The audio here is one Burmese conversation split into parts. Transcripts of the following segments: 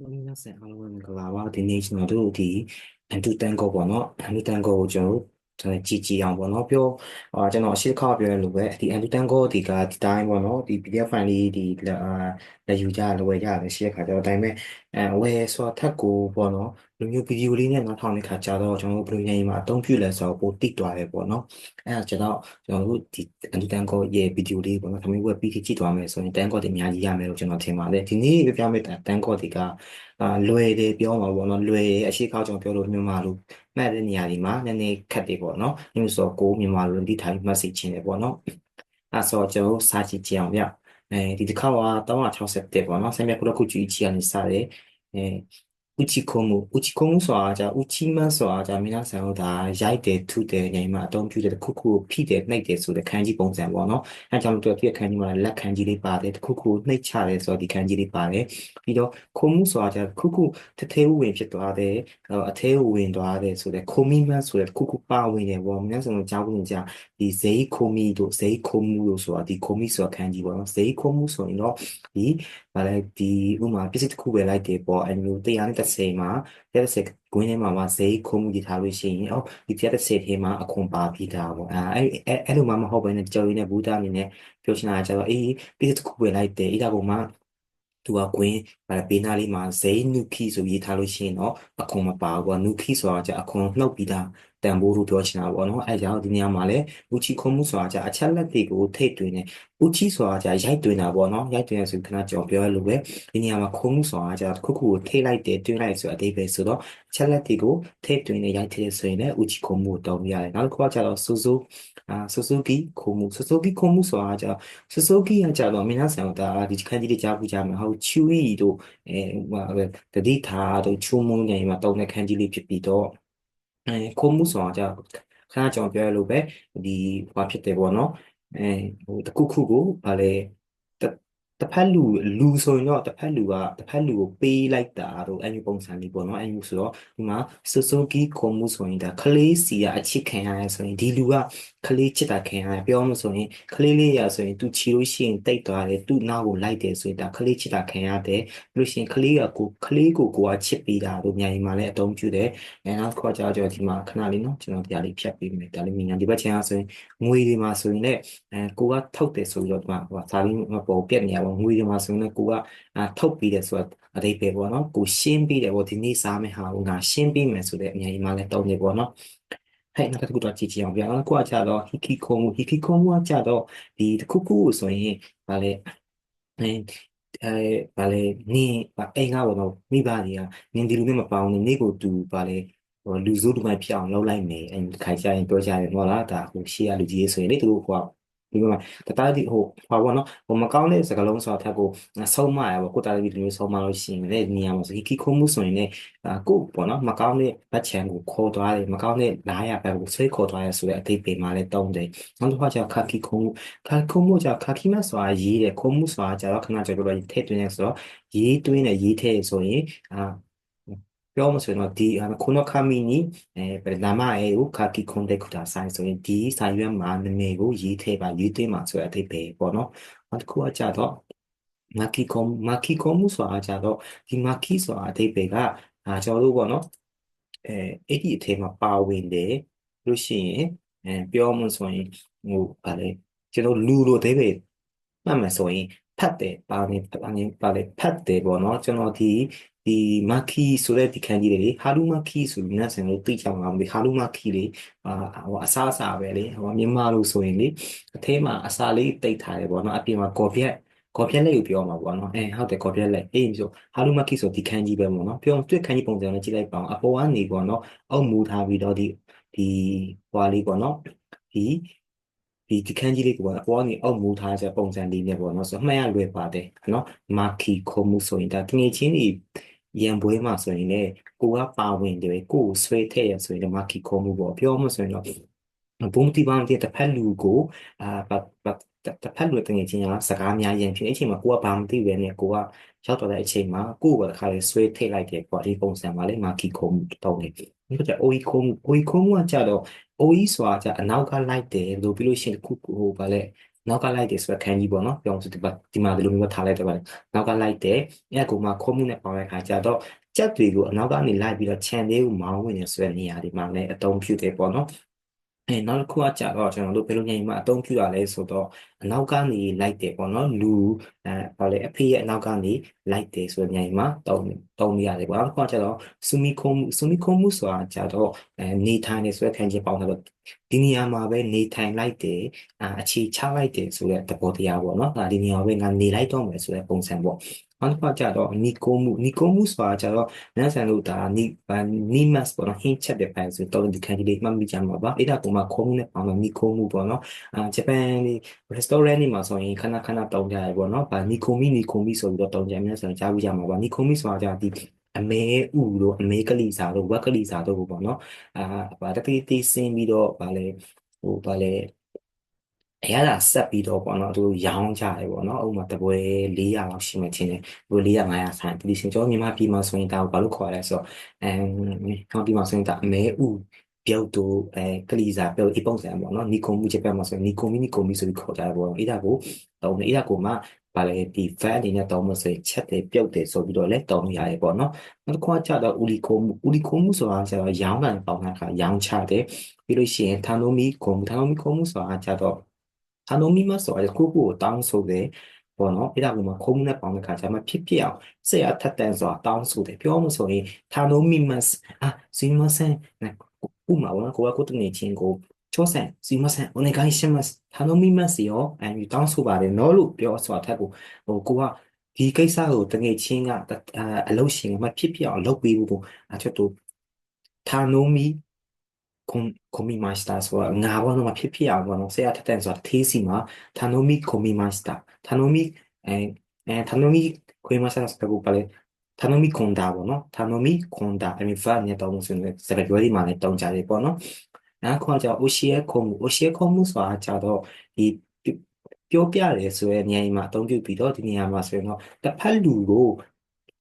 မိနစ်ဆယ်အားလုံးပဲမင်္ဂလာပါဒီနေ့ကျွန်တော်တို့ဒီအန်တူတန်ကောပေါ့နော်အန်တူတန်ကောကိုကျွန်တော်တို့ ကြည်ကြည်အောင်ပေါ့နော်ပြောအာကျွန်တော်အရှိခါပြောရလို့ပဲဒီအန်တူတန်ကိုဒီကဒီတိုင်းပေါ့နော်ဒီ PDF file လေးဒီလက်ယူကြလွယ်ကြတယ်ရှိတဲ့ခါကျတော့ဒါပေမဲ့အဲဝယ်ဆိုတာထက်ကိုပေါ့နော်လူမျိုးဗီဒီယိုလေးနဲ့နောက်ထောင်တဲ့ခါကျတော့ကျွန်တော်တို့ဘယ်လိုညင်မှာအသုံးပြုလဲဆိုတော့ပိုတိသွားတယ်ပေါ့နော်အဲဒါကျတော့ကျွန်တော်တို့ဒီအန်တူတန်ကိုရဲ့ဗီဒီယိုလေးပေါ့နော်ခမင်းဝက်ပြီးကြည့်သွားမယ်ဆိုရင်တန်ကိုတွေအများကြီးရမယ်လို့ကျွန်တော်ထင်ပါတယ်ဒီနေ့ပြပြမယ့်တန်ကိုတွေကအာလွယ်တယ်ပြောမှာပေါ့နော်လွယ်တယ်အရှိခောက်ကြောင့်ပြောလို့မြန်မာလို မှတ်တဲ့နေရာဒီမှာနည်းနည်းခက်တယ်ပေါ့နော်ညဆိုတော့ကိုမြန်မာလိုဒီထိုင်မှတ်စီခြင်းတယ်ပေါ့နော်အဲဆိုတော့ကျွန်တော်စာကြည့်ကြအောင်ဗျအဲဒီတစ်ခါက360ပေါ့နော်ဆင်မြခုလခုကြည့်ချီကနေစတယ်အဲ ဥချီခုံမှုဥချီခုံမှုဆိုတာじゃဥချီမန်းဆိုတာじゃ皆さんတို့ဒါရိုက်တယ်ထုတယ်နေမှာအသုံးပြုတယ်တစ်ခုခုဖိတယ်နှိပ်တယ်ဆိုတဲ့ခန်းကြီးပုံစံပေါ့နော်အဲကြောင့်တို့ဒီခန်းကြီးမှာလက်ခန်းကြီးလေးပါတယ်တစ်ခုခုနှိပ်ချတယ်ဆိုတော့ဒီခန်းကြီးလေးပါတယ်ပြီးတော့ခုံမှုဆိုတာじゃခုခုတထဲဝင်ဖြစ်သွားတယ်အထဲဝင်သွားတယ်ဆိုတဲ့ခုံမိမန်းဆိုတဲ့တစ်ခုခုပါဝင်တယ်ပေါ့皆さんတို့ကြားဖို့ကြဒီဇေးခုံမိတို့ဇေးခုံမှုလို့ဆိုတာဒီခုံမိဆိုတာခန်းကြီးပေါ့နော်ဇေးခုံမှုဆိုရင်တော့ဒီဗာလဲဒီဥမာပစ္စည်းတစ်ခုပဲလိုက်တယ်ပေါ့အဲလို 130မှာ130ကွင်းထဲမှာမှာဈေးခုံမှုကြည့်ထားလို့ရှိရင်အော်ဒီ130ထဲမှာအခွန်ပါပြီးတာပေါ့အဲအဲအဲ့လိုမှမဟုတ်ဘဲနဲ့ကြော်ရင်းနဲ့ဘူတာအနေနဲ့ပြောချင်တာကကျတော့အေးပစ္စည်းတစ်ခုပဲလိုက်တယ်အဲ့ဒါပုံမှာသူကကွင်းဘေးနားလေးမှာဇိနုခိဆိုရေးထားလို့ရှိရင်တော့အခွန်မပါဘူးပေါ့နုခိဆိုတာကျအခွန်နှုတ်ပြီးသား တန်ဖိုးလို့ပြောချင်တာပေါ့နော်အဲကြောင့်ဒီနေရာမှာလည်းဥချီခုံမှုဆိုတာကျအချက်လက်တွေကိုထိတ်တွင်နေဥချီဆိုတာကျရိုက်တွင်တာပေါ့နော်ရိုက်တွင်ရဆိုခဏကြောင်ပြောရလို့ပဲဒီနေရာမှာခုံမှုဆိုတာကျခုခုကိုထိတ်လိုက်တယ်တွင်လိုက်ဆိုအသေးပဲဆိုတော့အချက်လက်တွေကိုထိတ်တွင်နေရိုက်ထည့်ဆိုရင်လည်းဥချီခုံမှုကိုတောင်းပြရတယ်နောက်တစ်ခုကကျတော့စူစူအာဆူဆူကီခုံမှုဆူဆူကီခုံမှုဆိုတာကျဆူဆူကီကကျတော့မင်းသားဆန်တာဒီခန်းကြီးတွေကြားပူကြမှာဟုတ်ချူရီတို့အဲဟိုတတိထားတို့ချူမုံညင်မှာတောင်းတဲ့ခန်းကြီးလေးဖြစ်ပြီးတော့ အဲခိုးမှုဆိုတာじゃခဏကြောင်ပြောရလို့ပဲဒီဘာဖြစ်တယ်ပေါ့နော်အဲဟိုတခုခုကိုဗာလဲ တစ်ဖက်လူလူဆိုရင်တော့တစ်ဖက်လူကတစ်ဖက်လူကိုပေးလိုက်တာတော့အဲ့ဒီပုံစံလေးပေါ့နော်အဲ့ဒီဆိုတော့ဒီမှာဆူဆူကီခုံမှုဆိုရင်ဒါခလေးစီကအချစ်ခံရရဲဆိုရင်ဒီလူကခလေးချစ်တာခံရရဲပြောမှဆိုရင်ခလေးလေးရဆိုရင်သူချီလို့ရှိရင်တိတ်သွားတယ်သူ့နောက်ကိုလိုက်တယ်ဆိုရင်ဒါခလေးချစ်တာခံရတယ်လို့ရှိရင်ခလေးကကိုခလေးကိုကိုကချစ်ပေးတာတို့မြန်ရင်မှလည်းအတုံးပြုတယ်အဲနောက်တစ်ခါကျတော့ဒီမှာခဏလေးနော်ကျွန်တော်တရားလေးဖြတ်ပေးမယ်ဒါလေးမြင်ရဒီဘက်ချင်အားဆိုရင်ငွေတွေမှာဆိုရင်လည်းအဲကိုကထုတ်တယ်ဆိုပြီးတော့ဒီမှာဟိုစာရင်းပေါ်ပြက်နေရပါငွေတွေမှာဆိုရင်လည်းကိုကထုတ်ပြီးတယ်ဆိုတော့အတိတ်ပဲပေါ့နော်ကိုရှင်းပြီးတယ်ပေါ့ဒီနေ့စားမယ့်ဟာကိုငါရှင်းပြီးမယ်ဆိုတဲ့အမြင်ကြီးမှလည်းတုံးနေပေါ့နော်ဟဲ့နောက်တစ်ခုတော့ကြည့်ကြည့်အောင်ဗျာနောက်တစ်ခုကကြတော့ hiki komu hiki komu ကကြတော့ဒီတစ်ခုခုဆိုရင်ဗာလေအဲအဲဗာလေနင်းအိမ်ကဘောတော့မိဘတွေကနင်းဒီလိုမျိုးမပေါအောင်နေကိုတူဗာလေဟိုလူစုလူမိုက်ဖြစ်အောင်လုပ်လိုက်မယ်အဲခိုင်ကြရင်ပြောကြတယ်ဟုတ်လားဒါဟိုရှေ့ကလူကြီးဆိုရင်လေသူတို့ဟို ဒီမှာတသားဒီဟိုဟောဘောနော်ဟိုမကောင်းတဲ့စကားလုံးဆိုတာထက်ကိုဆုံးမရပါကိုတာဒီလိုမျိုးဆုံးမလို့ရှိရင်လည်းနေရာမှာဆိုခိခုံမှုဆိုရင်လည်းကိုပေါ့နော်မကောင်းတဲ့ဘတ်ချန်ကိုခေါ်သွားတယ်မကောင်းတဲ့လားရဘက်ကိုဆွဲခေါ်သွားရဆိုတဲ့အသေးပေမှာလည်းတုံးတယ်နောက်တစ်ခါကျခါခိခုံမှုခါခုံမှုကျခါခိမဆိုတာရေးတယ်ခုံမှုဆိုတာကျတော့ခဏကျတော့ထည့်သွင်းနေဆိုတော့ရေးသွင်းတယ်ရေးထည့်ဆိုရင်အာ ပြောမှဆိုရင်တော့ဒီခုနခမီနီအဲနာမအဲကိုခါကီခွန်တဲ့ခုတာဆိုင်ဆိုရင်ဒီဆိုင်ရွက်မှာနာမည်ကိုရေးထည့်ပါရေးသွင်းပါဆိုတဲ့အထိပ္ပယ်ပေါ့နော်နောက်တစ်ခုကကြတော့မာကီကွန်မာကီကွန်မှုဆိုတာကြတော့ဒီမာကီဆိုတာအထိပ္ပယ်ကအာကျွန်တော်တို့ပေါ့နော်အဲအဲ့ဒီအထဲမှာပါဝင်တယ်လို့ရှိရင်အဲပြောမှဆိုရင်ဟိုဗာလေကျွန်တော်လူလိုအထိပ္ပယ်မှတ်မှဆိုရင် ဖတ်တယ်ပါနေပါနေပါလေဖတ်တယ်ပေါ့နော်ကျွန်တော်ဒီဒီမာခီဆိုတဲ့ဒီခန်းကြီးတွေလေဟာလူမာခီဆိုပြီးနတ်ဆင်လို့သိကြမှာမသိဟာလူမာခီလေအာဟိုအစားအစာပဲလေဟိုမြန်မာလို့ဆိုရင်လေအထဲမှာအစာလေးတိတ်ထားတယ်ပေါ့နော်အပြင်မှာကော်ပြက်ကော်ပြက်လက်ကိုပြောမှာပေါ့နော်အဲဟုတ်တယ်ကော်ပြက်လက်အေးဆိုဟာလူမာခီဆိုဒီခန်းကြီးပဲပေါ့နော်ပြောတွေ့ခန်းကြီးပုံစံနဲ့ကြည့်လိုက်ပါအောင်အပေါ်ကနေပေါ့နော်အောက်မူထားပြီးတော့ဒီဒီဟွာလေးပေါ့နော်ဒီ ဒီဒီခန်းကြီးလေးကပေါ့အပေါ်ကနေအောက်မူထားတဲ့ပုံစံလေးနဲ့ပေါ့နော်ဆိုမှတ်ရလွယ်ပါတယ်နော်မာခီခုံမှုဆိုရင်ဒါတငယ်ချင်းတွေရန်ပွဲမှာဆိုရင်လည်းကိုကပါဝင်တယ်ကိုကိုဆွဲထည့်ရဆိုရင်တော့မကီခေါ်မှုပေါ့ပြောမှဆိုရင်တော့ဘုံတီပန်းတဲ့တစ်ဖက်လူကိုအာ တစ်ဖက်လူတငယ်ချင်းကစကားများရင်ဖြစ်အချိန်မှာကိုကဘာမသိပဲနဲ့ကိုကရောက်တော့တဲ့အချိန်မှာကိုကတခါလေဆွဲထည့်လိုက်တယ်ပေါ့ဒီပုံစံမှာလေမကီခေါ်မှုတောင်းနေတယ်ဒီကကြအိုအီခုံအိုအီခုံကကြတော့အိုအီဆိုတာကြအနောက်ကလိုက်တယ်လို့ပြီးလို့ရှိရင်ခုဟိုဗာလဲနောက်ကလိုက်တယ်ဆိုတော့ခန်းကြီးပေါ့နော်ပြောအောင်ဆိုဒီဒီမှာဒီလိုမျိုးထားလိုက်တော့ပါနောက်ကလိုက်တယ်အဲ့ကိုမှခုံးမှုနဲ့ပေါင်းတဲ့ခါကျတော့ကြက်တွေကိုအနောက်ကနေလိုက်ပြီးတော့ခြံလေးကိုမောင်းဝင်နေဆိုတဲ့နေရာဒီမှာလည်းအတုံးဖြူတယ်ပေါ့နော် အဲနောက်တစ်ခုကကြာတော့ကျွန်တော်တို့ဘယ်လိုညင်မှာအသုံးပြုတာလဲဆိုတော့အနောက်ကနေလိုက်တယ်ပေါ့နော်လူအဲဘာလဲအဖေရဲ့အနောက်ကနေလိုက်တယ်ဆိုတဲ့ညင်မှာတုံးတုံးရတယ်ပေါ့နောက်တစ်ခုကကြာတော့ဆူမီခုံမှုဆူမီခုံမှုဆိုတာကြာတော့အဲနေထိုင်နေဆိုတဲ့ခံချင်းပေါင်းတော့ဒီနေရာမှာပဲနေထိုင်လိုက်တယ်အာအခြေချလိုက်တယ်ဆိုတဲ့သဘောတရားပေါ့နော်ဒါဒီနေရာပဲငါနေလိုက်တော့မယ်ဆိုတဲ့ပုံစံပေါ့ နောက်တစ်ခါကျတော့နီကိုမှုနီကိုမှုဆိုတာကျတော့နန်းဆန်လို့ဒါနီနီမတ်ပေါ့နော်ဟင်းချက်တဲ့ပိုင်းဆိုတော့ဒီခံဒီလေးမှတ်မိကြမှာပါအဲ့ဒါပုံမှာခုံးနဲ့ပေါင်းတော့နီကိုမှုပေါ့နော်အာဂျပန်ဒီ restaurant တွေမှာဆိုရင်ခဏခဏတောင်းကြရပေါ့နော်ဗာနီကိုမီနီကိုမီဆိုပြီးတော့တောင်းကြများဆိုရင်ကြားပြီးကြမှာပါနီကိုမီဆိုတာကြာဒီအမဲဥတို့အမဲကလေးစာတို့ဝက်ကလေးစာတို့ပေါ့နော်အာဗာတတိတိစင်းပြီးတော့ဗာလေဟိုဗာလေ အရသာဆက်ပြီးတော့ပေါ့နော်သူရောင်းကြတယ်ပေါ့နော်ဥပမာတပွဲ400လောက်ရှိမှချင်းတယ်သူ400 500ဆိုင်ဒီစင်ကျော်မြန်မာပြည်မှာဆိုရင်ဒါကိုဘာလို့ခေါ်ရလဲဆိုတော့အဲကျွန်တော်ဒီမှာဆိုရင်ဒါအမဲဥပြုတ်တို့အဲကလီစာပြုတ်ဒီပုံစံပေါ့နော်နီကွန်မူဂျပန်မှာဆိုရင်နီကွန်မီနီကွန်မီဆိုပြီးခေါ်ကြတယ်ပေါ့အဲ့ဒါကိုတုံးတယ်အဲ့ဒါကိုမှဗာလေဒီ van အနေနဲ့တောင်းမဆိုရင်ချက်တယ်ပြုတ်တယ်ဆိုပြီးတော့လည်းတောင်းရရဲပေါ့နော်နောက်တစ်ခါကျတော့ဦးလီကိုမှုဦးလီကိုမှုဆိုတာကျတော့ရောင်းကန်ပေါင်းတဲ့အခါရောင်းချတယ်ပြီးလို့ရှိရင်ထာနိုမီကိုမှုထာနိုမီကိုမှုဆိုတာကျတော့ anonymous ဆိုတာကိုကိုကိုတောင်းဆိုတယ်ပေါ့နော်အဲ့ဒါကိုမှခုံးနဲ့ပေါင်းတဲ့ခါကျမှဖြစ်ဖြစ်အောင်ဆရာထက်တန်စွာတောင်းဆိုတယ်ပြောမှဆိုရင် anonymous အာစီမဆန်ဥမာဘောနော်ကိုကကိုတနေချင်းကိုချောဆန်စီမဆန် onegai shimasu anonymous ရောအန်ယူတောင်းဆိုပါတယ်နော်လို့ပြောဆိုတာထက်ကိုဟိုကိုကဒီကိစ္စကိုတငယ်ချင်းကအလုပ်ရှင်ကမဖြစ်ဖြစ်အောင်လုပ်ပေးဖို့ကိုအချက်တို့ tanomi 込込みましたဆိုတာငါဘောတော့မဖြစ်ဖြစ်အောင်ဘောနော်ဆရာထက်တန်ဆိုတာသေးစီမှာ頼み込みました頼みအဲအဲ頼み込みましたဆိုတော့ဘာလဲ頼み込んだဘောနော်頼み込んだအမေ verb နဲ့တောင်းဆိုနေစကားပြောဒီမှာလည်းတောင်းကြတယ်ပေါ့နော်နောက်ခေါ်ကြအိုရှီယခုံမှုအိုရှီယခုံမှုဆိုတာကြတော့ဒီပြောပြတယ်ဆိုရဲနေရာမှာအသုံးပြုပြီးတော့ဒီနေရာမှာဆိုရင်တော့တစ်ဖက်လူကို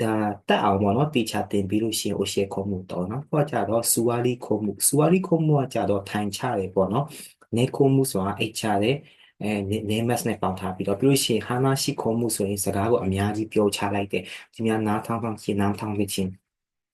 ဒါတက်အောင်ပေါ့နော်တေချာတင်ပြီးလို့ရှိရင်အိုရှီယခုံမှုတော့နော်ခေါ်ကြတော့စူဝါလီခုံမှုစူဝါလီခုံမှုကကြတော့ထိုင်ချတယ်ပေါ့နော်နေခုံမှုဆိုတာအိတ်ချတယ်အဲနေမတ်နဲ့ပေါင်းထားပြီးတော့ပြီးလို့ရှိရင်ဟာနာရှိခုံမှုဆိုရင်စကားကိုအများကြီးပြောချလိုက်တယ်ဒီများနားထောင်းထောင်းရှင်းနားထောင်းချင်း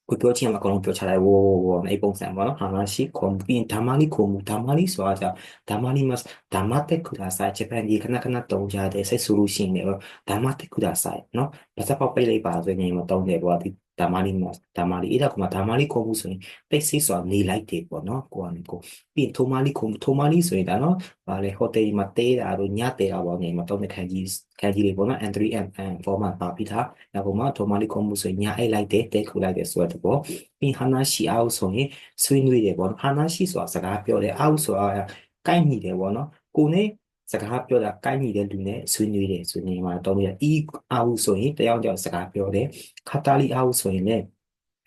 ကိုပြောချင်မှာအကုန်လုံးပြောချလိုက်ဝေါ်ဝေါ်ဝေါ်အဲ့ပုံစံပေါ့နော်ဟာနာရှိခုံပြီးဓမ္မလိခုံမူဓမ္မလိဆိုတာကြာဓမ္မလိမတ်ဓမ္မတက်ကုဒါဆိုင်ဂျပန်ဒီခဏခဏတုံးကြတဲ့စိတ်ဆိုလို့ရှိရင်လည်းဓမ္မတက်ကုဒါဆိုင်နော်ဘာသာပေါက်ပိတ်လိုက်ပါဆိုရင်မတုံးတယ်ပေါ့ဒီ ဓမ္မလီမတ်ဓမ္မလီအဲ့ဒါကမှဓမ္မလီခွန်မှုဆိုရင်ပိတ်စိတ်ဆိုတာနေလိုက်တယ်ပေါ့နော်ကိုကနေကိုပြီးထိုမာလီခွန်ထိုမာလီဆိုရင်ဒါနော်ဗာလေဟိုတယ်မှာတဲတာတို့ညတဲတာပေါ့နေမှာတုံးတဲ့ခန်းကြီးခန်းကြီးလေးပေါ့နော် N3 M 4မှာပါပြီးသားနောက်ကမှထိုမာလီခွန်မှုဆိုရင်ညအိတ်လိုက်တယ်တဲခုလိုက်တယ်ဆိုတော့ပေါ့ပြီးဟာနာရှိအောင်ဆိုရင်ဆွေးနွေးတယ်ပေါ့နော်ဟာနာရှိဆိုတာစကားပြောတယ်အောက်ဆိုတာကိုက်ညီတယ်ပေါ့နော်ကိုနဲ့ စကားပြောတာကိုက်ညီတဲ့လူနဲ့ဆွေးနွေးတယ်ဆိုနေမှာတော့ရအီအောက်ဆိုရင်တယောက်တယောက်စကားပြောတယ်ခတာလီအောက်ဆိုရင်လည်း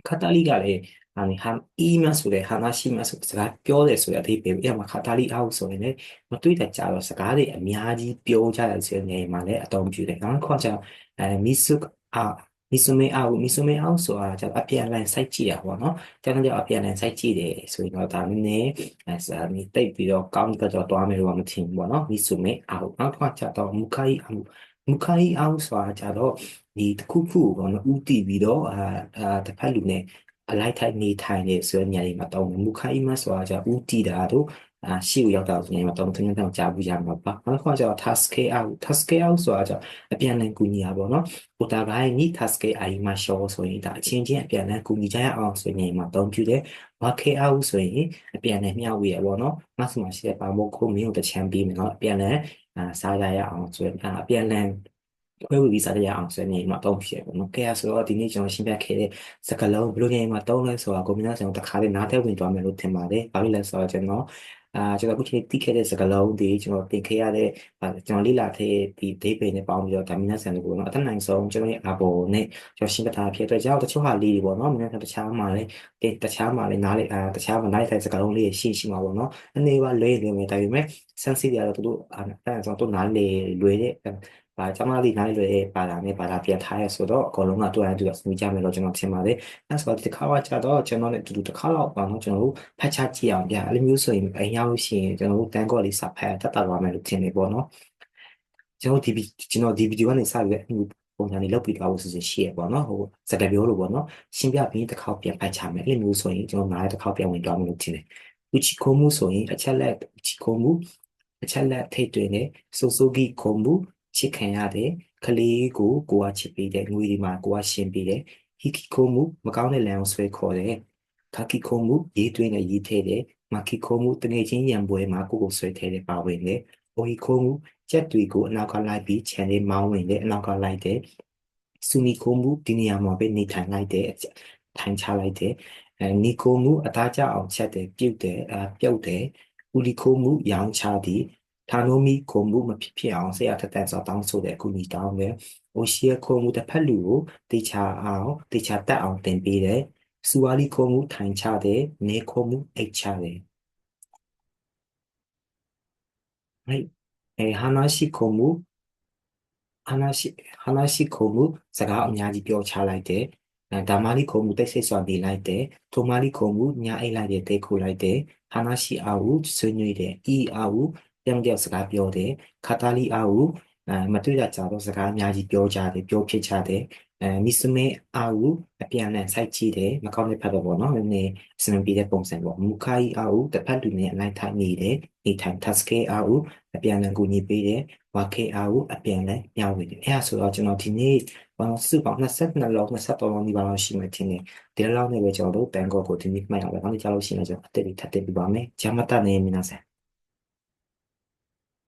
ခတာလီကလည်းအာဟမ်အီမဆိုတဲ့ဟာနာရှိမဆိုစကားပြောတယ်ဆိုတဲ့အသေးပဲအဲ့မှာခတာလီအောက်ဆိုရင်လည်းမတွေ့တဲ့ကြတော့စကားတွေအများကြီးပြောကြတယ်ဆိုတဲ့နေရာမှာလည်းအသုံးပြုတယ်နောက်တစ်ခါကျအဲမီဆုအာ မီဆိုမေအောင်မီဆိုမေအောင်ဆိုတာကျတော့အပြန်လန်စိုက်ကြည့်ရပါတော့။ကျန်တဲ့အပြန်လန်စိုက်ကြည့်တယ်ဆိုရင်တော့ဒါနည်းနည်းအဲစာမီတိတ်ပြီးတော့ကောင်းတော့တွားမယ်လို့မထင်ဘူးပေါ့နော်။မီဆိုမေအောင်နောက်တစ်ခါကျတော့မူခိုင်အောင်မူခိုင်အောင်ဆိုတာကျတော့ဒီတစ်ခုခုပေါ့နော်ဥတီပြီးတော့အာတစ်ဖက်လူနဲ့အလိုက်ထိုက်နေထိုင်နေဆိုတဲ့နေရာတွေမှာတောင်းမူခိုင်မဆိုတာကျဥတီတာတို့ အာရှေ့ကိုရောက်တာဆိုရင်မတော်တင်တောင်ကြာဘူးရမှာပါနောက်တစ်ခါကျတော့ task out task out ဆိုတာကျအပြန်လည်ကူညီရပါတော့ဟိုတာဂိုင်းနီ task အာရီမှာ show ဆိုရင်ဒါအချင်းချင်းအပြန်လည်ကူညီကြရအောင်ဆိုရင်မှာတောင်းပြတယ် work out ဆိုရင်အပြန်လည်မျှဝေရပါတော့ငါစမရှိတဲ့ပါမို့ခုမင်းတို့တချမ်းပြီးမယ်နော်အပြန်လည်အာစားရရအောင်ဆိုရင်အပြန်လည်ခွဲဝေပြီးစားရအောင်ဆိုနေမှာတောင်းဖြစ်ပေါ့နော်။ကဲဆိုတော့ဒီနေ့ကျွန်တော်ရှင်းပြခဲ့တဲ့စကားလုံးဘယ်လိုနေမှာတောင်းလဲဆိုတာကိုမြင်လာဆောင်တစ်ခါလေးနားထဲဝင်သွားမယ်လို့ထင်ပါတယ်။ဘာလို့လဲဆိုတော့ကျွန်တော် အာကျွန်တော်အခုချိန်တိခဲ့တဲ့စကားလုံးတွေကျွန်တော်တင်ခဲ့ရတဲ့ကျွန်တော်လေ့လာခဲ့ဒီ database နဲ့ပေါင်းပြီးတော့ဒါမီနာဆန်ကိုနော်အထက်နိုင်ဆုံးကျွန်တော်ရဲ့ Apple နဲ့ကျွန်တော်ရှင်းပြထားဖြစ်တဲ့ကြောင့်တချို့ဟာလေးတွေပေါ့နော်မင်းကတခြားမှာလည်းတခြားမှာလည်းနားလေအာတခြားမှာနားလေတဲ့စကားလုံးလေးရှိရှိမှာပေါ့နော်အနေပါလွဲလွဲမယ်ဒါပေမဲ့ sense တွေကတော့သူတို့အဲ့ဒါဆိုတော့နားလေလွဲတဲ့ ဘာကျွန်မလေးနားလေလွဲတဲ့ပါတာနဲ့ပါတာပြန်ထားရဆိုတော့အကုန်လုံးကတူအတူစမိကြမယ်လို့ကျွန်တော်ထင်ပါတယ်အဲ့ဆိုတော့ဒီတစ်ခါကကြတော့ကျွန်တော်နဲ့အတူတူတစ်ခါတော့ပါနော်ကျွန်တော်တို့ဖတ်ချကြည့်အောင်ဗျအဲ့လိုမျိုးဆိုရင်အိမ်ရောက်လို့ရှိရင်ကျွန်တော်တို့တန်းကော့လေးစဖတ်တတ်တာပါမယ်လို့ထင်နေပေါ့နော်ကျွန်တော်ဒီကျွန်တော်ဒီဗီဒီယိုကနေစပြီးတော့ပုံစံလေးလောက်ပြီးသွားဖို့ဆိုရင်ရှိရပေါ့နော်ဟိုစကားပြောလို့ပေါ့နော်ရှင်းပြပြီးတစ်ခေါက်ပြန်ဖတ်ချမယ်အဲ့လိုမျိုးဆိုရင်ကျွန်တော်နားတစ်ခေါက်ပြန်ဝင်သွားမယ်လို့ထင်တယ်ဥချီခိုမှုဆိုရင်အချက်လက်ဥချီခိုမှုအချက်လက်ထိတ်တွင်နဲ့ဆိုဆိုဂီခိုမှု ချစ်ခံရတယ်ကလေးကိုကိုကချစ်ပေးတယ်ငွေဒီမှာကိုကရှင်းပေးတယ်ဟီကီခိုမှုမကောင်းတဲ့လမ်းကိုဆွဲခေါ်တယ်ခါကီခိုမှုရေးသွင်းနဲ့ရေးထဲတယ်မကီခိုမှုတငယ်ချင်းရံပွဲမှာကိုကိုဆွဲထဲတယ်ပါဝင်တယ်အိုဟီခိုမှုချက်တွေကိုအနောက်ကလိုက်ပြီး channel မောင်းဝင်တယ်အနောက်ကလိုက်တယ်စူမီခိုမှုဒီနေရာမှာပဲနေထိုင်လိုက်တယ်ထိုင်ချလိုက်တယ်အဲနီခိုမှုအသားကျအောင်ချက်တယ်ပြုတ်တယ်အပြုတ်တယ်ဦးလီခိုမှုရောင်းချသည် ဌာနိုမီခိုမှုမဖြစ်ဖြစ်အောင်ဆရာထက်တန်စွာတောင်းဆိုတဲ့အကူအညီတောင်းတယ်။အိုရှီယခိုမှုတစ်ဖက်လူကိုတေချာအောင်တေချာတက်အောင်တင်ပေးတယ်။စူဝါလီခိုမှုထိုင်ချတယ်။နေခိုမှုအိတ်ချတယ်။ဟဲ့အဲဟာနာရှိခိုမှုဟာနာရှိဟာနာရှိခိုမှုစကားအများကြီးပြောချလိုက်တယ်။အဲဒါမာလီခိုမှုတိတ်ဆိတ်စွာနေလိုက်တယ်။ထိုမာလီခိုမှုညာအိတ်လိုက်တယ်တိတ်ခိုလိုက်တယ်။ဟာနာရှိအာဟုဆွေးနွေးတယ်။အီအာဟု ပြောင်းပြောက်စကားပြောတယ်ခါတာလီအာဟုအဲမတွေ့ရကြတော့စကားအများကြီးပြောကြတယ်ပြောဖြစ်ကြတယ်အဲမီစမဲအာဟုအပြန်အလှန်စိုက်ကြည့်တယ်မကောင်းတဲ့ဖက်တော့ပေါ့နော်နည်းနည်းစမပြေတဲ့ပုံစံပေါ့မူခိုင်အာဟုတစ်ဖက်လူနဲ့အလိုက်ထိုင်နေတယ်နေထိုင် task အာဟုအပြန်အလှန်ကူညီပေးတယ်ဝါခေအာဟုအပြန်အလှန်မျှဝေတယ်အဲဒါဆိုတော့ကျွန်တော်ဒီနေ့ဘာလို့စုပေါင်း22လောက်23လောက်ဒီပါလောက်ရှိမှတင်တယ်ဒီလောက်နဲ့ပဲကျွန်တော်တို့ဘန်ကောက်ကိုဒီနေ့မှတ်ရအောင်။ဘာလို့ကြားလို့ရှိလဲကျွန်တော်အတက်ပြီးထပ်တက်ပြပါမယ်။ဂျာမတာနေမနာဆန်